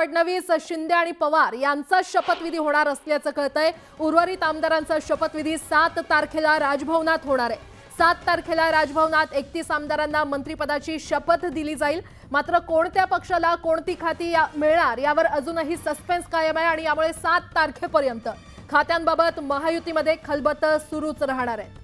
फडणवीस शिंदे आणि पवार यांचा शपथविधी होणार असल्याचं कळतंय. उर्वरित आमदारांचा शपथविधी सात तारखेला राजभवनात होणार आहे. सात तारखेला राजभवनात एकतीस आमदारांना मंत्रिपदाची शपथ दिली जाईल. मात्र कोणत्या पक्षाला कोणती खाती या- मिळणार यावर अजूनही सस्पेन्स कायम आहे आणि यामुळे सात तारखेपर्यंत खात्यांबाबत महायुतीमध्ये खलबत सुरूच राहणार आहे.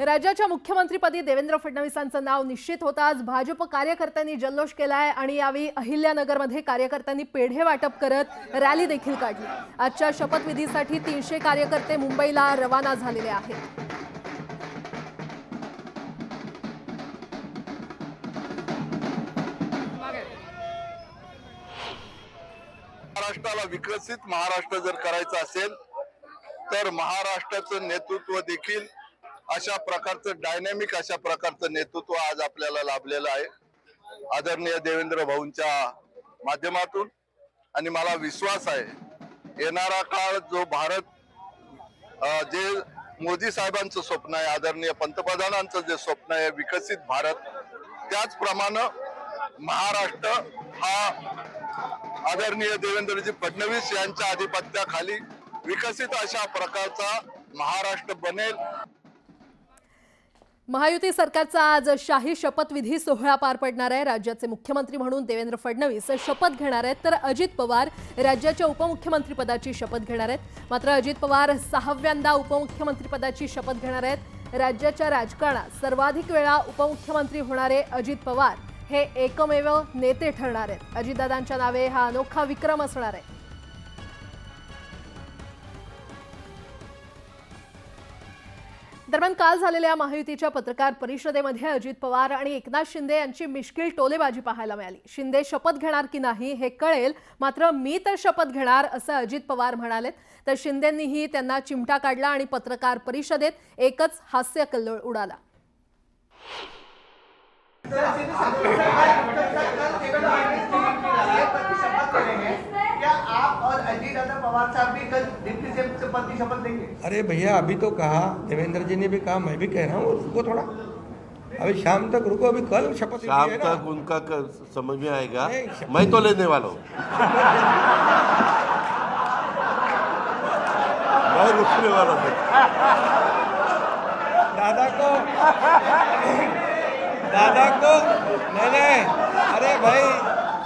राज्याच्या मुख्यमंत्रीपदी देवेंद्र फडणवीसांचं नाव निश्चित होताच भाजप कार्यकर्त्यांनी जल्लोष केलाय आणि यावेळी अहिल्यानगरमध्ये कार्यकर्त्यांनी पेढे वाटप करत रॅली देखील काढली. आजच्या शपथविधीसाठी तीनशे कार्यकर्ते मुंबईला रवाना झालेले आहेत. महाराष्ट्राला विकसित महाराष्ट्र जर करायचं असेल तर महाराष्ट्राचं नेतृत्व देखील अशा प्रकारचं डायनॅमिक अशा प्रकारचं नेतृत्व आज आपल्याला लाभलेलं आहे. आदरणीय देवेंद्र भाऊंच्या माध्यमातून. आणि मला विश्वास आहे येणारा काळ जो भारत जे मोदी साहेबांचं स्वप्न आहे आदरणीय पंतप्रधानांचं जे स्वप्न आहे विकसित भारत त्याचप्रमाणे महाराष्ट्र हा आदरणीय देवेंद्रजी फडणवीस यांच्या आधिपत्याखाली विकसित अशा प्रकारचा महाराष्ट्र बनेल. महायुती सरकारचा आज शाही शपथविधी सोहळा पार पडणार आहे. राज्याचे मुख्यमंत्री म्हणून देवेंद्र फडणवीस शपथ घेणार आहेत. तर अजित पवार राज्याच्या उपमुख्यमंत्रीपदाची शपथ घेणार आहेत. मात्र अजित पवार सहाव्यांदा उपमुख्यमंत्रीपदाची शपथ घेणार आहेत. राज्याच्या राजकारणात सर्वाधिक वेळा उपमुख्यमंत्री होणारे अजित पवार हे एकमेव नेते ठरणार आहेत. अजितदादांच्या नावे हा अनोखा विक्रम असणार आहे. दरम्यान काल झालेल्या महायुतीच्या पत्रकार परिषदेमध्ये अजित पवार आणि एकनाथ शिंदे यांची मिश्किल टोलेबाजी पाहायला मिळाली. शिंदे शपथ घेणार की नाही हे कळेल मात्र मी तर शपथ घेणार असं अजित पवार म्हणालेत. तर शिंदेंनीही त्यांना चिमटा काढला आणि पत्रकार परिषदेत एकच हास्य कल्लोळ उडाला. अजीत साहब भी कल डिप्टी से पद की शपथ लेंगे। अरे भैया अभी तो कहा देवेंद्र जी ने भी कहा मैं भी कह रहा हूँ रुको थोड़ा। अभी शाम तक रुको अभी कल शपथ शाम तक उनका क- समझ में आएगा। मैं तो लेने वाला हूँ। मैं रुकने वाला हूँ। दादा को दादा को नहीं नहीं अरे भाई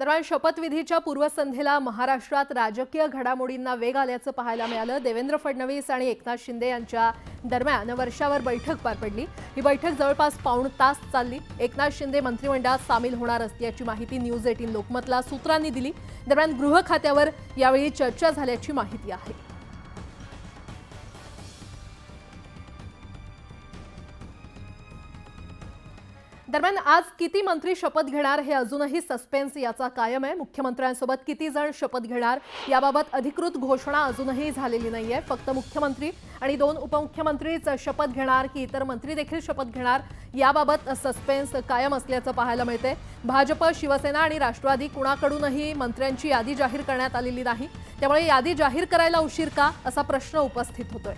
दरम्यान शपथविधीच्या पूर्वसंध्येला महाराष्ट्रात राजकीय घडामोडींना वेग आल्याचं पाहायला मिळालं. देवेंद्र फडणवीस आणि एकनाथ शिंदे यांच्या दरम्यान वर्षावर बैठक पार पडली. ही बैठक जवळपास पाऊण तास चालली. एकनाथ शिंदे मंत्रिमंडळात सामील होणार असल्याची माहिती न्यूज एटीन लोकमतला सूत्रांनी दिली. दरम्यान गृह खात्यावर यावेळी चर्चा झाल्याची माहिती आहे. दरम्यान आज किती मंत्री शपथ घेणार हे अजूनही सस्पेन्स याचा कायम आहे. मुख्यमंत्र्यांसोबत किती जण शपथ घेणार याबाबत अधिकृत घोषणा अजूनही झालेली नाही आहे फक्त मुख्यमंत्री आणि दोन उपमुख्यमंत्रीच शपथ घेणार की इतर मंत्री देखील शपथ घेणार याबाबत सस्पेन्स कायम असल्याचं पाहायला मिळते भाजप शिवसेना आणि राष्ट्रवादी कुणाकडूनही मंत्र्यांची यादी जाहीर करण्यात आलेली नाही. त्यामुळे यादी जाहीर करायला उशीर का? असा प्रश्न उपस्थित होतोय.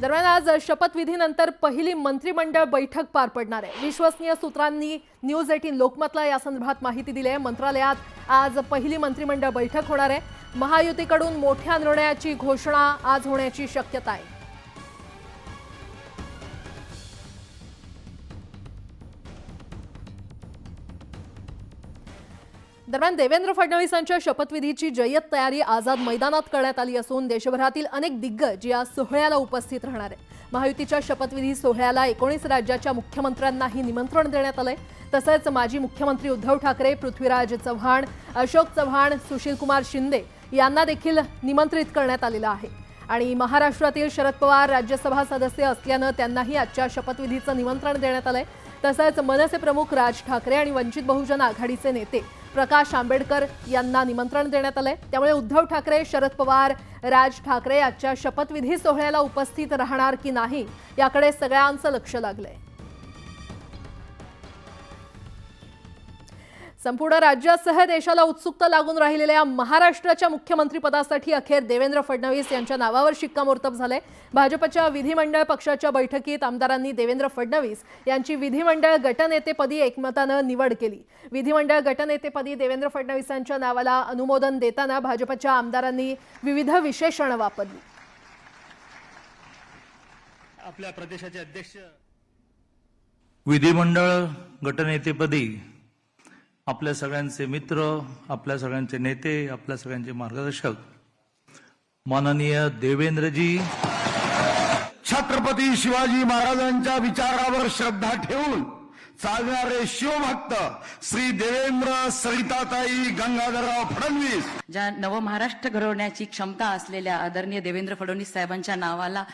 दरम्यान आज शपथविधीनंतर पहिली मंत्रिमंडळ बैठक पार पडणार आहे. विश्वसनीय सूत्रांनी न्यूज एटीन लोकमतला या संदर्भात माहिती दिली आहे. मंत्रालयात आज पहिली मंत्रिमंडळ बैठक होणार आहे. महायुतीकडून मोठ्या निर्णयाची घोषणा आज होण्याची शक्यता आहे. दरम्यान देवेंद्र फडणवीसांच्या शपथविधीची जय्यत तयारी आझाद मैदानात करण्यात आली असून देशभरातील अनेक दिग्गज या सोहळ्याला उपस्थित राहणार आहेत. महायुतीच्या शपथविधी सोहळ्याला एकोणीस राज्याच्या मुख्यमंत्र्यांनाही निमंत्रण देण्यात आलंय. तसंच माजी मुख्यमंत्री उद्धव ठाकरे पृथ्वीराज चव्हाण अशोक चव्हाण सुशीलकुमार शिंदे यांना देखील निमंत्रित करण्यात आलेलं आहे. आणि महाराष्ट्रातील शरद पवार राज्यसभा सदस्य असल्यानं त्यांनाही आजच्या शपथविधीचं निमंत्रण देण्यात आलंय. तसंच मनसे प्रमुख राज ठाकरे आणि वंचित बहुजन आघाडीचे नेते प्रकाश आंबेडकर यांना निमंत्रण देण्यात आलंय. त्यामुळे उद्धव ठाकरे शरद पवार राज ठाकरे आजच्या शपथविधी सोहळ्याला उपस्थित राहणार की नाही याकडे सगळ्यांचं लक्ष लागलंय. संपूर्ण राज्यासह देशाला उत्सुकता लागून राहिलेल्या महाराष्ट्राच्या मुख्यमंत्रीपदासाठी अखेर देवेंद्र फडणवीस यांच्या नावावर शिक्कामोर्तब झालंय भाजपच्या विधिमंडळ पक्षाच्या बैठकीत आमदारांनी देवेंद्र फडणवीस यांची विधिमंडळ गटनेतेपदी एकमतानं निवड केली. विधिमंडळ गटनेतेपदी देवेंद्र फडणवीसांच्या नावाला अनुमोदन देताना भाजपच्या आमदारांनी विविध विशेषणं वापरली. आपल्या प्रदेशाचे अध्यक्ष विधिमंडळ गटनेतेपदी आपल्या सगळ्यांचे मित्र आपल्या सगळ्यांचे नेते आपल्या सगळ्यांचे मार्गदर्शक. माननीय देवेंद्रजी. छत्रपती शिवाजी महाराजांच्या विचारावर श्रद्धा ठेवून चालणारे शिवभक्त श्री देवेंद्र सरिताताई गंगाधरराव फडणवीस. ज्या नवमहाराष्ट्र घडवण्याची क्षमता असलेल्या आदरणीय देवेंद्र फडणवीस साहेबांच्या नावाला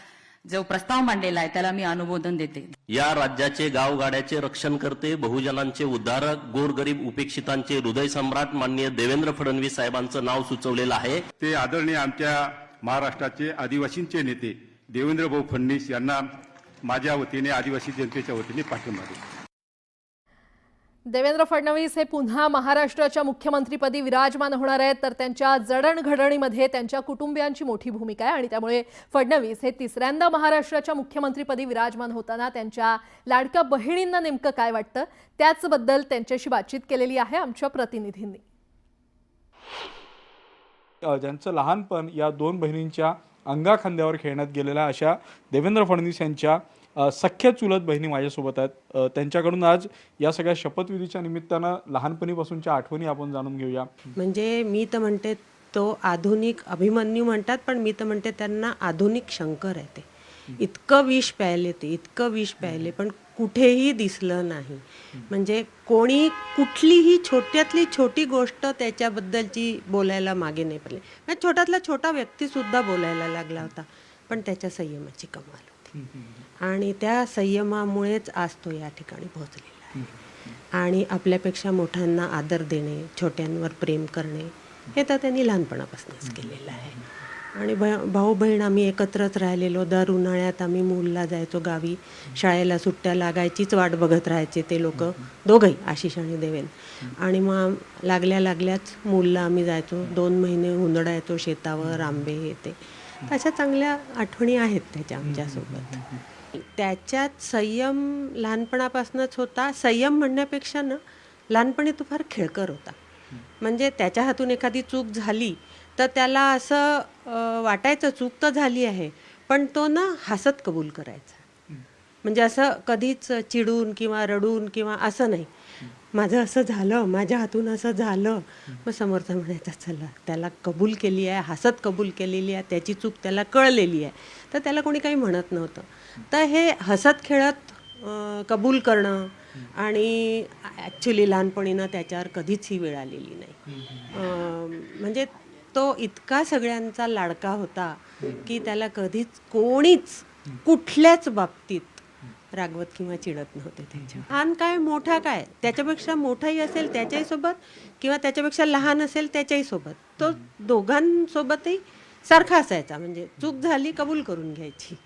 जो प्रस्ताव मांडलेला आहे त्याला मी अनुमोदन देते. या राज्याचे गावगाड्याचे रक्षण करते बहुजनांचे उद्धारक गोरगरीब उपेक्षितांचे हृदय सम्राट माननीय देवेंद्र फडणवीस साहेबांचं नाव सुचवलेलं आहे. ते आदरणीय आमच्या महाराष्ट्राचे आदिवासींचे नेते देवेंद्र भाऊ फडणवीस यांना माझ्या वतीने आदिवासी जनतेच्या वतीने पाठिंबा देतो. देवेंद्र फडणवीस हे पुन्हा महाराष्ट्राच्या मुख्यमंत्रीपदी विराजमान होणार आहेत तर त्यांच्या जडणघडणीमध्ये त्यांच्या कुटुंबियांची मोठी भूमिका आहे आणि त्यामुळे फडणवीस हे तिसऱ्यांदा महाराष्ट्राच्या मुख्यमंत्रीपदी विराजमान होताना त्यांच्या लाडक्या बहिणींना नेमकं काय वाटतं त्याचबद्दल त्यांच्याशी बातचीत केलेली आहे आमच्या प्रतिनिधींनी. ज्यांचं लहानपण या दोन बहिणींच्या अंगाखांद्यावर खेळण्यात गेलेल्या अशा देवेंद्र फडणवीस यांच्या सख्या चुलत बहिणी माझ्यासोबत आहेत. त्यांच्याकडून आज या सगळ्या शपथविधीच्या निमित्तानं लहानपणीपासूनच्या आठवणी आपण जाणून घेऊया. म्हणजे मी तर म्हणते तो आधुनिक अभिमन्यू म्हणतात पण मी तर म्हणते त्यांना आधुनिक शंकर आहे ते. इतकं विष प्यायले ते इतकं विष प्यायले पण कुठेही दिसलं नाही. म्हणजे कोणी कुठलीही छोट्यातली छोटी गोष्ट त्याच्याबद्दलची बोलायला मागे नाही पडले. म्हणजे छोट्यातला छोटा व्यक्तीसुद्धा बोलायला लागला होता पण त्याच्या संयमाची कमाल. आणि त्या संयमामुळेच आज तो या ठिकाणी पोहोचलेला आहे. आणि आपल्यापेक्षा मोठ्यांना आदर देणे छोट्यांवर प्रेम करणे हे तर त्यांनी लहानपणापासूनच केलेलं आहे. आणि भ भाऊ बहीण आम्ही एकत्रच राहिलेलो. दर उन्हाळ्यात आम्ही मूलला जायचो गावी. शाळेला सुट्ट्या लागायचीच वाट बघत राहायचे ते लोक. दोघंही आशिष आणि देवेन. आणि मग लागल्या लागल्याच मूलला आम्ही जायचो. दोन महिने उन्हाळायचो शेतावर आंबे हे ते. अशा चांगल्या आठवणी आहेत त्याच्या आमच्यासोबत. त्याच्यात संयम लहानपणापासूनच होता. संयम म्हणण्यापेक्षा ना लहानपणी तो फार खेळकर होता. म्हणजे त्याच्या हातून एखादी चूक झाली तर त्याला असं वाटायचं चूक तर झाली आहे पण तो ना हसत कबूल करायचा. म्हणजे असं कधीच चिडून किंवा रडून किंवा असं नाही. माझं असं झालं माझ्या हातून असं झालं. मग समर्थ म्हणायचा चला त्याला कबूल केली आहे हसत कबूल केलेली आहे त्याची चूक त्याला कळलेली आहे. तर त्याला कोणी काही म्हणत नव्हतं. तर हे हसत खेळत कबूल करणं आणि ॲक्च्युली लहानपणीनं त्याच्यावर कधीच ही वेळ आलेली नाही. म्हणजे तो इतका सगळ्यांचा लाडका होता की त्याला कधीच कोणीच कुठल्याच बाबतीत रागवत किंवा चिडत नव्हते त्याच्या. लहान काय मोठा काय? त्याच्यापेक्षा मोठाही असेल त्याच्याही सोबत किंवा त्याच्यापेक्षा लहान असेल त्याच्याही सोबत तो दोघांसोबतही सारखा असायचा. म्हणजे चूक झाली कबूल करून घ्यायची.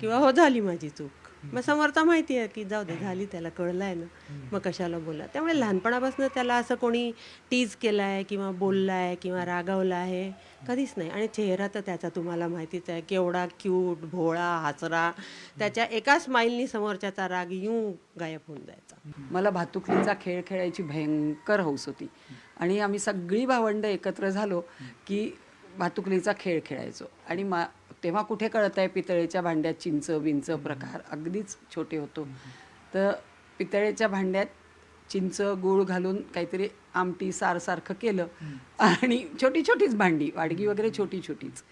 किंवा हो झाली माझी चूक. मग समर्थ माहिती आहे की जाऊ दे झाली त्याला कळलं आहे ना. मग कशाला बोला त्यामुळे लहानपणापासून त्याला असं कोणी टीज केलाय आहे किंवा बोललाय आहे किंवा रागावला आहे कधीच नाही. आणि चेहरा तर त्याचा तुम्हाला माहितीच आहे. केवढा क्यूट भोळा हाचरा त्याच्या एका स्माईलनी समोरच्याचा राग येऊ गायब होऊन जायचा. मला भातुकलीचा खेळ खेळायची भयंकर हौस होती. आणि आम्ही सगळी भावंड एकत्र झालो की भातुकलीचा खेळ खेळायचो. आणि मा तेव्हा कुठे कळत आहे पितळेच्या भांड्यात चिंच बिंच प्रकार? अगदीच छोटे होतो. तर पितळेच्या भांड्यात चिंच गूळ घालून काहीतरी आमटी सारसारखं केलं. आणि छोटी छोटीच भांडी वाडगी वगैरे छोटी छोटीच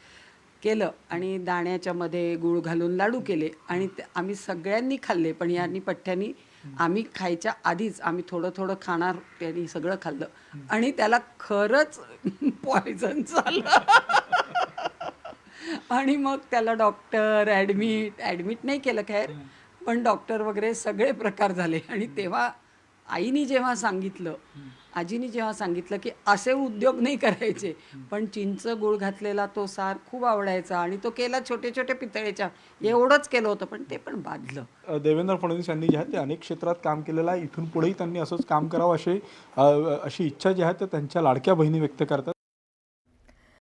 केलं. आणि दाण्याच्या मध्ये गूळ घालून लाडू केले. आणि आम्ही सगळ्यांनी खाल्ले पण यांनी पठ्ठ्यांनी आम्ही खायच्या आधीच आम्ही थोडं थोडं खाणार त्यांनी सगळं खाल्लं. आणि त्याला खरंच पॉयझन झालं. आणि मग त्याला डॉक्टर ॲडमिट ॲडमिट नाही केलं खैर पण डॉक्टर वगैरे सगळे प्रकार झाले. आणि तेव्हा आईनी जेव्हा सांगितलं आजीनी जेव्हा सांगितलं की असे उद्योग नाही करायचे पण चिंच गुळ घातलेला तो सार खूप आवडायचा आणि तो केला छोटे छोटे पितळेच्या. एवढंच केलं होतं पण ते पण बाधलं देवेंद्र फडणवीस यांनी जे आहे ते अनेक क्षेत्रात काम केलेलं आहे. इथून पुढेही त्यांनी असंच काम करावं अशी अ, अशी इच्छा जी आहे ते त्यांच्या लाडक्या बहिणी व्यक्त करतात.